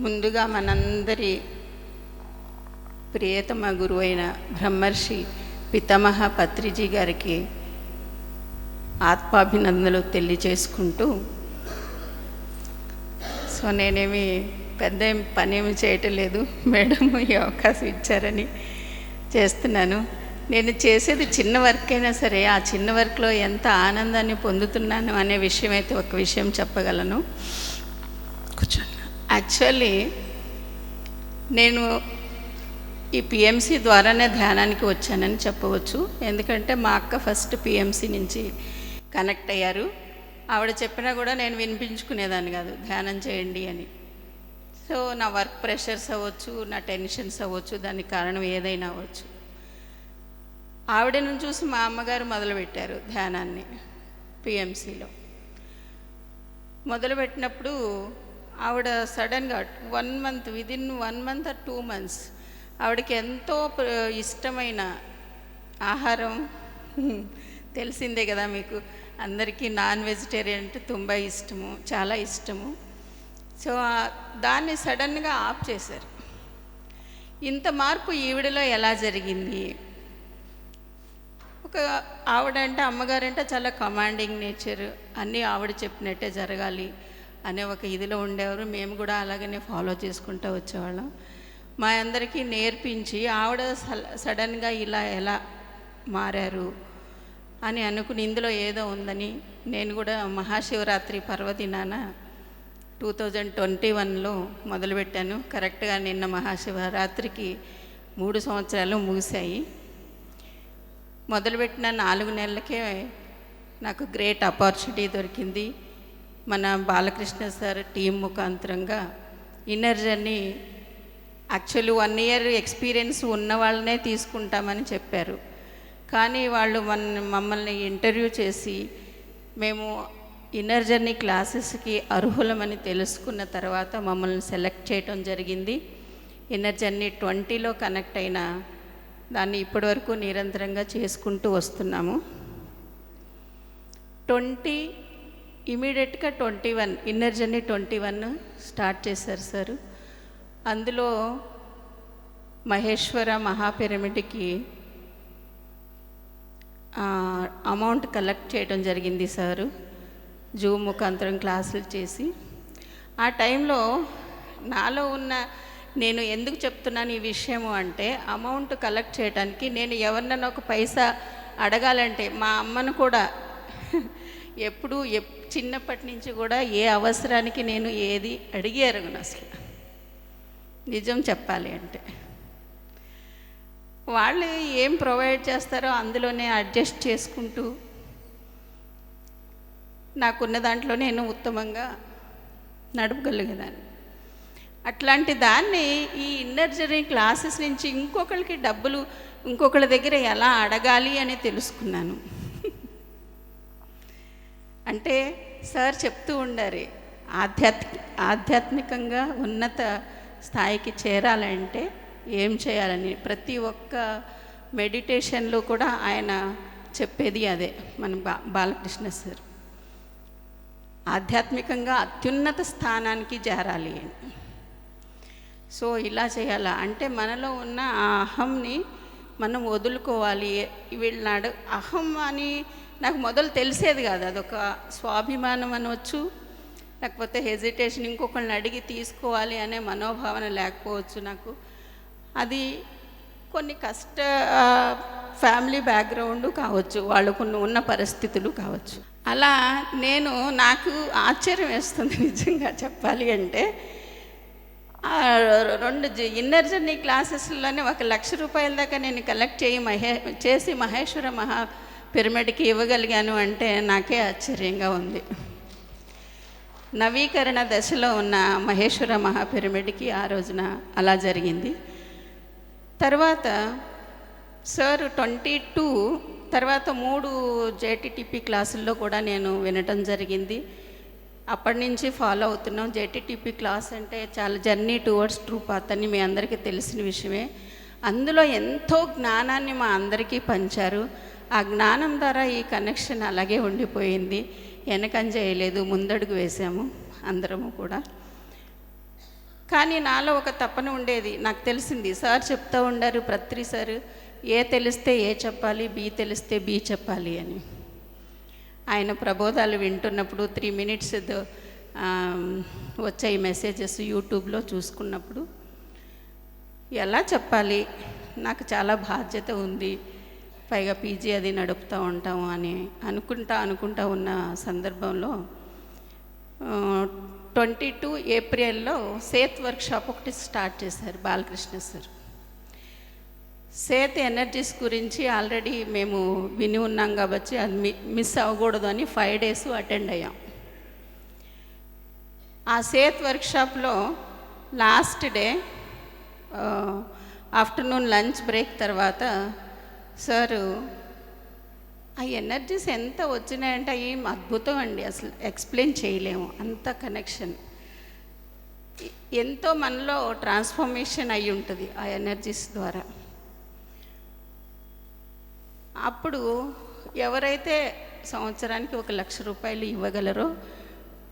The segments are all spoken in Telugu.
ముందుగా మనందరి ప్రియతమ గురువైన బ్రహ్మర్షి పితామహ పత్రిజీ గారికి ఆత్మాభినందనలు తెలియజేసుకుంటూ సో నేనేమి పెద్ద ఏం పనేమి చేయటం లేదు. మేడం ఈ అవకాశం ఇచ్చారని చేస్తున్నాను. నేను చేసేది చిన్న వర్క్ అయినా సరే ఆ చిన్న వర్క్లో ఎంత ఆనందాన్ని పొందుతున్నాను అనే విషయం అయితే ఒక విషయం చెప్పగలను. కూర్చోండి. యాక్చువల్లీ నేను ఈ పిఎంసి ద్వారానే ధ్యానానికి వచ్చానని చెప్పవచ్చు. ఎందుకంటే మా అక్క ఫస్ట్ పిఎంసి నుంచి కనెక్ట్ అయ్యారు. ఆవిడ చెప్పినా కూడా నేను వినిపించుకునేదాన్ని కాదు. ధ్యానం చేయండి అని. సో నా వర్క్ ప్రెషర్స్ అవ్వచ్చు నా టెన్షన్స్ అవ్వచ్చు దానికి కారణం ఏదైనా అవ్వచ్చు. ఆవిడను చూసి మా అమ్మగారు మొదలుపెట్టారు ధ్యానాన్ని పిఎంసిలో మొదలుపెట్టినప్పుడు ఆవిడ సడన్గా one month within one month or two months ఆవిడకి ఎంతో ఇష్టమైన ఆహారం. తెలిసిందే కదా మీకు. అందరికీ నాన్ వెజిటేరియన్ అంటే ತುಂಬ ఇష్టము చాలా ఇష్టము. సో దాన్ని సడన్గా ఆఫ్ చేశారు. ఇంత మార్పు ఈవిడలో ఎలా జరిగింది? ఒక ఆవిడంటే అమ్మగారంటే చాలా కమాండింగ్ నేచర్. అన్నీ ఆవిడ చెప్పినట్టే జరగాలి. అనే ఒక ఇదిలో ఉండేవారు. మేము కూడా అలాగనే ఫాలో చేసుకుంటూ వచ్చేవాళ్ళం. మా అందరికీ నేర్పించి ఆవిడ సడన్గా ఇలా ఎలా మారారు అని అనుకుని ఇందులో ఏదో ఉందని నేను కూడా మహాశివరాత్రి పర్వదినాన టూ థౌజండ్ ట్వంటీ వన్లో మొదలుపెట్టాను. కరెక్ట్గా నిన్న మహాశివరాత్రికి మూడు సంవత్సరాలు ముగిశాయి. మొదలుపెట్టిన నాలుగు నెలలకే నాకు గ్రేట్ ఆపర్చునిటీ దొరికింది. మన Balakrishna sir team ముఖాంతరంగా inner journey actually one year experience ఉన్న వాళ్ళనే తీసుకుంటామని చెప్పారు. కానీ వాళ్ళు మన మమ్మల్ని ఇంటర్వ్యూ చేసి మేము ఇన్నర్ జర్నీ క్లాసెస్కి అర్హులమని తెలుసుకున్న తర్వాత మమ్మల్ని సెలెక్ట్ చేయటం జరిగింది. ఇన్నర్ జర్నీ ట్వంటీలో కనెక్ట్ అయిన దాన్ని ఇప్పటివరకు నిరంతరంగా చేసుకుంటూ వస్తున్నాము. ట్వంటీ ఇమీడియట్గా twenty one inner journey twenty one start చేశారు సార్. అందులో మహేశ్వర మహాపిరమిడ్కి అమౌంట్ కలెక్ట్ చేయడం జరిగింది సారు. జూమ్ ముఖాంతరం క్లాసులు చేసి. ఆ టైంలో నాలో ఉన్న నేను ఎందుకు చెప్తున్నాను ఈ విషయము అంటే అమౌంట్ కలెక్ట్ చేయడానికి నేను ఎవరినైనా ఒక పైసా అడగాలంటే మా అమ్మను కూడా ఎప్పుడు ఎప్ చిన్నప్పటి నుంచి కూడా ఏ అవసరానికి నేను ఏది అడిగి ఎరగను అసలు. నిజం చెప్పాలి అంటే. వాళ్ళు ఏం ప్రొవైడ్ చేస్తారో అందులోనే అడ్జస్ట్ చేసుకుంటూ నాకున్న దాంట్లో నేను ఉత్తమంగా నడపగలిగేదాన్ని. అట్లాంటి దాన్ని ఈ ఇన్నర్ జర్నీ క్లాసెస్ నుంచి ఇంకొకరికి డబ్బులు ఇంకొకళ్ళ దగ్గర ఎలా అడగాలి అని తెలుసుకున్నాను. అంటే సార్ చెప్తూ ఉండారు ఆధ్యాత్మిక ఆధ్యాత్మికంగా ఉన్నత స్థాయికి చేరాలంటే ఏం చేయాలని? ప్రతి ఒక్క మెడిటేషన్లో కూడా ఆయన చెప్పేది అదే మన బా బాలకృష్ణ సార్. ఆధ్యాత్మికంగా అత్యున్నత స్థానానికి చేరాలి అని. సో ఇలా చేయాలా? అంటే మనలో ఉన్న ఆ అహంని మనం వదులుకోవాలి. వీళ్ళనాడు అహం అని నాకు మొదలు తెలిసేది కాదు. అదొక స్వాభిమానం అనవచ్చు లేకపోతే హెజిటేషన్ ఇంకొకళ్ళని అడిగి తీసుకోవాలి అనే మనోభావన లేకపోవచ్చు నాకు. అది కొన్ని కష్ట ఫ్యామిలీ బ్యాక్గ్రౌండ్ కావచ్చు వాళ్ళకు ఉన్న పరిస్థితులు కావచ్చు. అలా నేను నాకు ఆశ్చర్యం వేస్తుంది నిజంగా చెప్పాలి అంటే రెండు ఇన్నర్ జర్నీ క్లాసెస్లోనే ఒక లక్ష రూపాయల దాకా నేను కలెక్ట్ చేయి మహే చేసి మహేశ్వర మహా పిరమిడ్కి ఇవ్వగలిగాను అంటే నాకే ఆశ్చర్యంగా ఉంది. నవీకరణ దశలో ఉన్న మహేశ్వర మహాపిరమిడ్కి ఆ రోజున అలా జరిగింది. తర్వాత సార్ ట్వంటీ టూ తర్వాత మూడు జేటీటీపీ క్లాసుల్లో కూడా నేను వినటం జరిగింది. అప్పటి నుంచి ఫాలో అవుతున్నాం. జేటీటీపీ క్లాస్ అంటే చాలా జర్నీ టువర్డ్స్ ట్రూ పాత్ అని మీ అందరికీ తెలిసిన విషయమే. అందులో ఎంతో జ్ఞానాన్ని మా అందరికీ పంచారు. ఆ జ్ఞానం ద్వారా ఈ కనెక్షన్ అలాగే ఉండిపోయింది. వెనకం చేయలేదు ముందడుగు వేసాము అందరము కూడా. కానీ నాలో ఒక తప్పన ఉండేది. నాకు తెలిసింది సార్ చెప్తూ ఉండారు ప్రతి సార్ ఏ తెలిస్తే ఏ చెప్పాలి బి తెలిస్తే బి చెప్పాలి అని. ఆయన ప్రబోధాలు వింటున్నప్పుడు త్రీ మినిట్స్ వచ్చాయి మెసేజెస్ యూట్యూబ్లో చూసుకున్నప్పుడు. ఎలా చెప్పాలి? నాకు చాలా బాధ్యత ఉంది. పైగా పీజీ అది నడుపుతూ ఉంటాము అని అనుకుంటా అనుకుంటా ఉన్న సందర్భంలో ట్వంటీ టూ ఏప్రిల్లో సేత్ వర్క్షాప్ ఒకటి స్టార్ట్ చేశారు బాలకృష్ణ సార్. సేత్ ఎనర్జీస్ గురించి ఆల్రెడీ మేము విని ఉన్నాం కాబట్టి అది మి మిస్ అవ్వకూడదు అని ఫైవ్ డేస్ అటెండ్ అయ్యాం. ఆ Seth వర్క్షాప్లో last day afternoon lunch break తర్వాత సారు ఆ ఎనర్జీస్ ఎంత వచ్చినాయంటే ఏం అద్భుతం అండి అసలు. ఎక్స్ప్లెయిన్ చేయలేము. అంత కనెక్షన్ ఎంతో మనలో ట్రాన్స్ఫర్మేషన్ అయి ఉంటుంది ఆ ఎనర్జీస్ ద్వారా. అప్పుడు ఎవరైతే సంవత్సరానికి ఒక లక్ష రూపాయలు ఇవ్వగలరో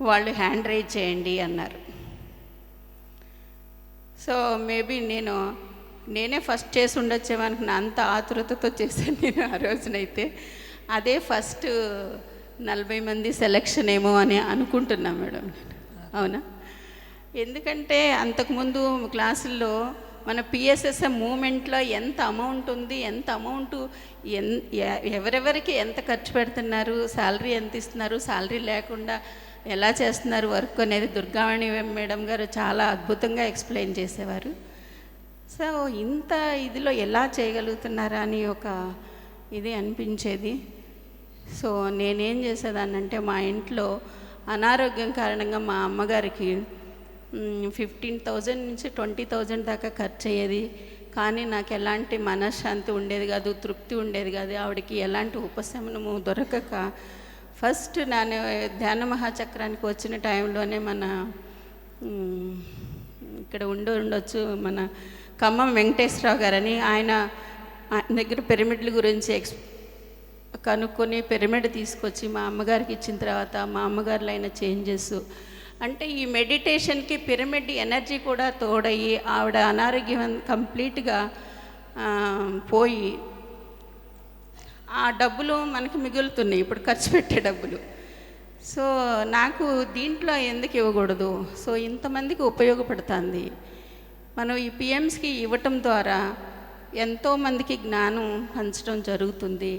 వాళ్ళు హ్యాండ్ రైజ్ చేయండి అన్నారు. సో మేబీ నేను నేనే ఫస్ట్ చేసి ఉండొచ్చేవానికి నా అంత ఆతురతతో చేశాను నేను ఆ రోజునైతే. అదే ఫస్ట్ నలభై మంది సెలక్షన్ ఏమో అని అనుకుంటున్నా మేడం నేను. అవునా? ఎందుకంటే అంతకుముందు క్లాసుల్లో మన పిఎస్ఎస్ఎం మూమెంట్లో ఎంత అమౌంట్ ఉంది ఎంత అమౌంట్ ఎన్ ఎవరెవరికి ఎంత ఖర్చు పెడుతున్నారు శాలరీ ఎంత ఇస్తున్నారు శాలరీ లేకుండా ఎలా చేస్తున్నారు వర్క్ అనేది దుర్గావాణి మేడం గారు చాలా అద్భుతంగా ఎక్స్ప్లెయిన్ చేసేవారు. సో ఇంత ఇదిలో ఎలా చేయగలుగుతున్నారా అని ఒక ఇది అనిపించేది. సో నేనేం చేసేదానంటే మా ఇంట్లో అనారోగ్యం కారణంగా మా అమ్మగారికి ఫిఫ్టీన్ థౌజండ్ నుంచి ట్వంటీ థౌజండ్ దాకా ఖర్చు అయ్యేది కానీ నాకు ఎలాంటి మనశ్శాంతి ఉండేది కాదు తృప్తి ఉండేది కాదు. ఆవిడకి ఎలాంటి ఉపశమనము దొరకక ఫస్ట్ నేను ధ్యాన మహాచక్రానికి వచ్చిన టైంలోనే మన ఇక్కడ ఉండి ఉండొచ్చు మన ఖమ్మం వెంకటేశ్వరరావు గారని ఆయన ఆయన దగ్గర పిరమిడ్ల గురించి ఎక్స్ కనుక్కొని పిరమిడ్ తీసుకొచ్చి మా అమ్మగారికి ఇచ్చిన తర్వాత మా అమ్మగారులో అయిన చేంజెస్. అంటే ఈ మెడిటేషన్కి పిరమిడ్ ఎనర్జీ కూడా తోడయ్యి ఆవిడ అనారోగ్యం కంప్లీట్గా పోయి ఆ డబ్బులు మనకి మిగులుతున్నాయి. ఇప్పుడు ఖర్చు పెట్టే డబ్బులు. సో నాకు దీంట్లో ఎందుకు ఇవ్వకూడదు? సో ఇంతమందికి ఉపయోగపడుతుంది. మనం ఈ పిఎమ్స్కి ఇవ్వటం ద్వారా ఎంతోమందికి జ్ఞానం పంచడం జరుగుతుంది.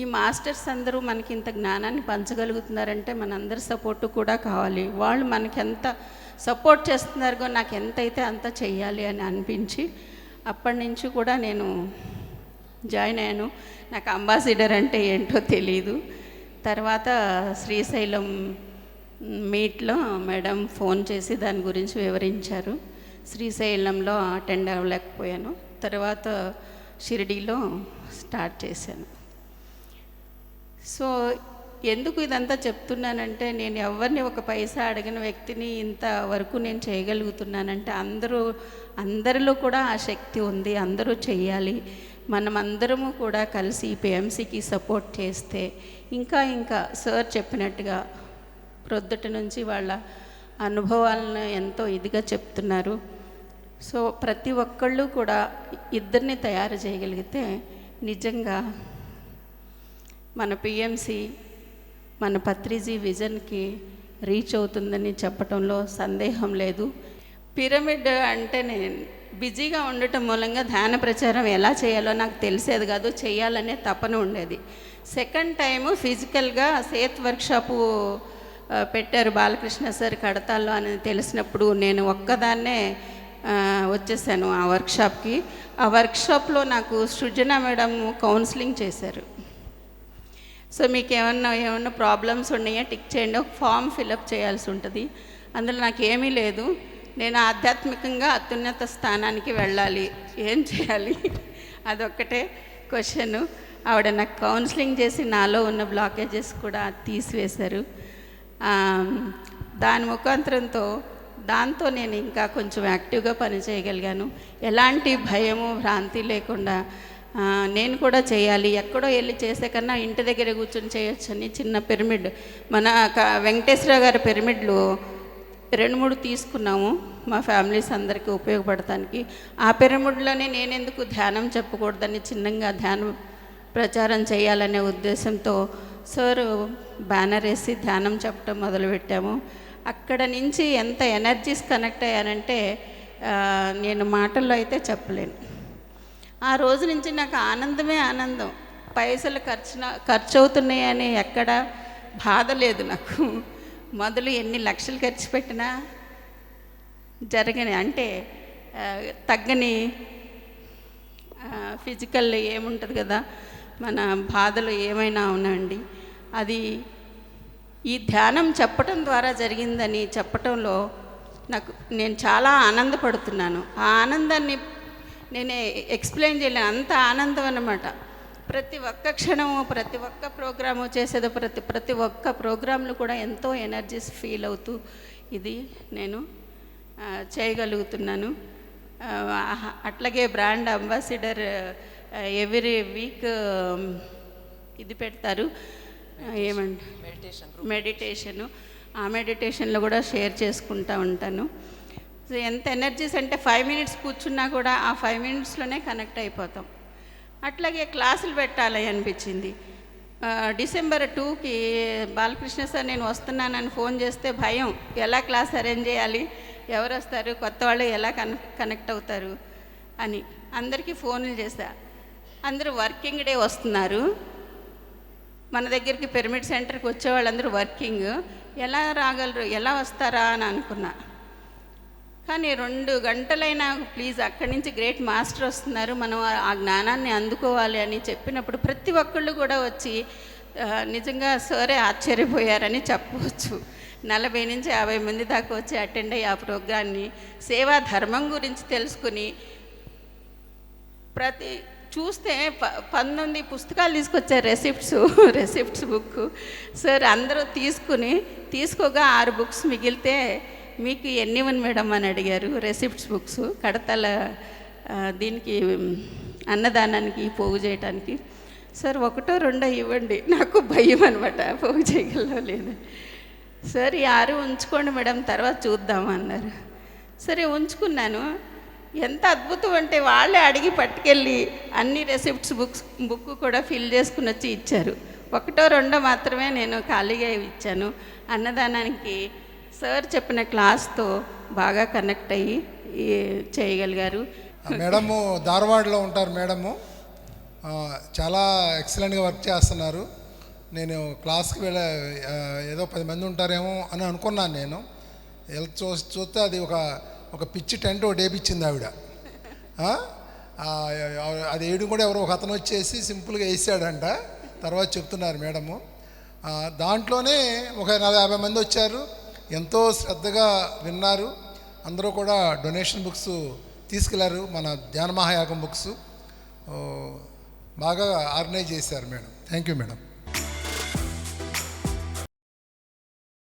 ఈ మాస్టర్స్ అందరూ మనకి ఇంత జ్ఞానాన్ని పంచగలుగుతున్నారంటే మనందరి సపోర్టు కూడా కావాలి. వాళ్ళు మనకి ఎంత సపోర్ట్ చేస్తున్నారో నాకు ఎంతైతే అంత చెయ్యాలి అని అనిపించి అప్పటి నుంచి కూడా నేను జాయిన్ అయ్యాను. నాకు అంబాసిడర్ అంటే ఏంటో తెలియదు తర్వాత శ్రీశైలం మీట్లో మేడం ఫోన్ చేసి దాని గురించి వివరించారు. శ్రీశైలంలో అటెండ్ అవ్వలేకపోయాను. తర్వాత షిరిడీలో స్టార్ట్ చేశాను. సో ఎందుకు ఇదంతా చెప్తున్నానంటే నేను ఎవరిని ఒక పైసా అడిగిన వ్యక్తిని ఇంతవరకు నేను చేయగలుగుతున్నానంటే అందరూ అందరిలో కూడా ఆ శక్తి ఉంది. అందరూ చెయ్యాలి. మనం అందరము కూడా కలిసి పిఎంసీకి సపోర్ట్ చేస్తే ఇంకా ఇంకా సార్ చెప్పినట్టుగా ప్రొద్దుట నుంచి వాళ్ళ అనుభవాలను ఎంతో ఇదిగా చెప్తున్నారు. సో ప్రతి ఒక్కళ్ళు కూడా ఇద్దరిని తయారు చేయగలిగితే నిజంగా మన పిఎంసి మన పత్రిజీ విజన్కి రీచ్ అవుతుందని చెప్పడంలో సందేహం లేదు. పిరమిడ్ అంటే నేను బిజీగా ఉండటం మూలంగా ధ్యాన ప్రచారం ఎలా చేయాలో నాకు తెలిసేది కాదు చేయాలనే తపన ఉండేది. సెకండ్ టైము ఫిజికల్గా సేత్ వర్క్షాపు పెట్టారు బాలకృష్ణ సార్ కడతాల్లో అని తెలిసినప్పుడు నేను ఒక్కదాన్నే వచ్చేసాను ఆ వర్క్షాప్కి. ఆ వర్క్షాప్లో నాకు సృజన మేడం కౌన్సిలింగ్ చేశారు. సో మీకు ఏమన్నా ఏమన్నా ప్రాబ్లమ్స్ ఉన్నాయా? టిక్ చేయండి. ఒక ఫామ్ ఫిలప్ చేయాల్సి ఉంటుంది. అందులో నాకు ఏమీ లేదు. నేను ఆధ్యాత్మికంగా అత్యున్నత స్థానానికి వెళ్ళాలి. ఏం చేయాలి? అదొక్కటే క్వశ్చన్. ఆవిడ నాకు కౌన్సిలింగ్ చేసి నాలో ఉన్న బ్లాకేజెస్ కూడా తీసివేశారు. దాని ముఖాంతరంతో దాంతో నేను ఇంకా కొంచెం యాక్టివ్గా పని చేయగలిగాను. ఎలాంటి భయము భ్రాంతి లేకుండా నేను కూడా చేయాలి. ఎక్కడో వెళ్ళి చేసే కన్నా ఇంటి దగ్గర కూర్చొని చేయొచ్చని చిన్న పిరమిడ్. మన క- వెంకటేశ్వర గారి పిరమిడ్లు రెండు మూడు తీసుకున్నాము మా ఫ్యామిలీస్ అందరికీ ఉపయోగపడటానికి ఆ పిరమిడ్లోనే నేను ఎందుకు ధ్యానం చెప్పకూడదని చిన్నగా ధ్యానం ప్రచారం చేయాలనే ఉద్దేశంతో సార్ బ్యానర్ వేసి ధ్యానం చెప్పడం మొదలుపెట్టాము. అక్కడ నుంచి ఎంత ఎనర్జీస్ కనెక్ట్ అయ్యానంటే నేను మాటల్లో అయితే చెప్పలేను. ఆ రోజు నుంచి నాకు ఆనందమే ఆనందం. పైసలు ఖర్చున ఖర్చు అవుతున్నాయని ఎక్కడ బాధ లేదు నాకు. మొదలు ఎన్ని లక్షలు ఖర్చు పెట్టినా జరగని అంటే తగ్గని ఫిజికల్ ఏముంటుంది కదా మన బాధలు ఏమైనా ఉన్నాయండి. అది ఈ ధ్యానం చెప్పటం ద్వారా జరిగిందని చెప్పటంలో నాకు నేను చాలా ఆనందపడుతున్నాను. ఆ ఆనందాన్ని నేనే ఎక్స్ప్లెయిన్ చేయలేను. అంత ఆనందం అనమాట ప్రతి ఒక్క క్షణము ప్రతి ఒక్క ప్రోగ్రాము చేసేది ప్రతి ప్రతి ఒక్క ప్రోగ్రాంలు కూడా ఎంతో ఎనర్జీస్ ఫీల్ అవుతూ ఇది నేను చేయగలుగుతున్నాను. అట్లాగే బ్రాండ్ అంబాసిడర్ ఎవ్రీ వీక్ ఇది పెడతారు. ఆ, ఏమంట మెడిటేషను ఆ మెడిటేషన్లో కూడా షేర్ చేసుకుంటూ ఉంటాను. సో ఎంత ఎనర్జీస్ అంటే ఫైవ్ మినిట్స్ కూర్చున్నా కూడా ఆ ఫైవ్ మినిట్స్లోనే కనెక్ట్ అయిపోతాం. అట్లాగే క్లాసులు పెట్టాలి అనిపించింది. డిసెంబర్ టూకి బాలకృష్ణ సార్ నేను వస్తున్నానని ఫోన్ చేస్తే భయం. ఎలా క్లాస్ అరేంజ్ చేయాలి? ఎవరు వస్తారు? కొత్త వాళ్ళు ఎలా కన కనెక్ట్ అవుతారు? అని అందరికీ ఫోన్లు చేశా. అందరూ వర్కింగ్ డే వస్తున్నారు. మన దగ్గరికి పిరమిడ్ సెంటర్కి వచ్చే వాళ్ళందరూ వర్కింగ్ ఎలా రాగలరు? ఎలా వస్తారా అని అనుకున్నా. కానీ రెండు గంటలైనా ప్లీజ్ అక్కడి నుంచి గ్రేట్ మాస్టర్ వస్తున్నారు. మనం ఆ- జ్ఞానాన్ని అందుకోవాలి అని చెప్పినప్పుడు ప్రతి ఒక్కళ్ళు కూడా వచ్చి నిజంగా సరే ఆశ్చర్యపోయారని చెప్పవచ్చు. నలభై నుంచి యాభై మంది దాకా వచ్చి అటెండ్ అయ్యి ఆ ప్రోగ్రాన్ని సేవా ధర్మం గురించి తెలుసుకుని ప్రతి చూస్తే ప పంతొమ్మిది పుస్తకాలు తీసుకొచ్చారు రెసిప్ట్స్ రెసిప్ట్స్ బుక్ సార్ అందరూ తీసుకుని తీసుకోగా ఆరు బుక్స్ మిగిలితే మీకు ఎన్ని ఉంది మేడం అని అడిగారు. రెసిప్ట్స్ బుక్స్ కడతల దీనికి అన్నదానానికి పోగు చేయటానికి. సార్ ఒకటో రెండో ఇవ్వండి. నాకు భయం అనమాట పోగు చేయగలవు లేదు. సార్ ఈ ఆరు ఉంచుకోండి మేడం తర్వాత చూద్దాం అన్నారు. సరే ఉంచుకున్నాను. ఎంత అద్భుతం అంటే వాళ్ళే అడిగి పట్టుకెళ్ళి అన్ని రెసిప్ట్స్ బుక్స్ బుక్ కూడా ఫిల్ చేసుకుని వచ్చి ఇచ్చారు. ఒకటో రెండో మాత్రమే నేను ఖాళీగా ఇచ్చాను. అన్నదానానికి సార్ చెప్పిన క్లాస్తో బాగా కనెక్ట్ అయ్యి చేయగలిగారు. మేడము ధార్వాడలో ఉంటారు మేడము. చాలా ఎక్సలెంట్గా వర్క్ చేస్తున్నారు. నేను క్లాస్కి వెళ్ళ ఏదో పది మంది ఉంటారేమో అని అనుకున్నాను నేను. చూ చూస్తే అది ఒక ఒక పిచ్చి టెంట్ ఒకటి వేపించింది ఆవిడ. అది వేయడం కూడా ఎవరో ఒక అతను వచ్చేసి సింపుల్గా వేసాడంట. తర్వాత చెప్తున్నారు మేడము. దాంట్లోనే ఒక నలభై యాభై మంది వచ్చారు. ఎంతో శ్రద్ధగా విన్నారు. అందరూ కూడా డొనేషన్ బుక్స్ తీసుకెళ్ళారు. మన ధ్యాన మహాయాగం బుక్స్ బాగా ఆర్గనైజ్ చేశారు మేడం. Thank you madam.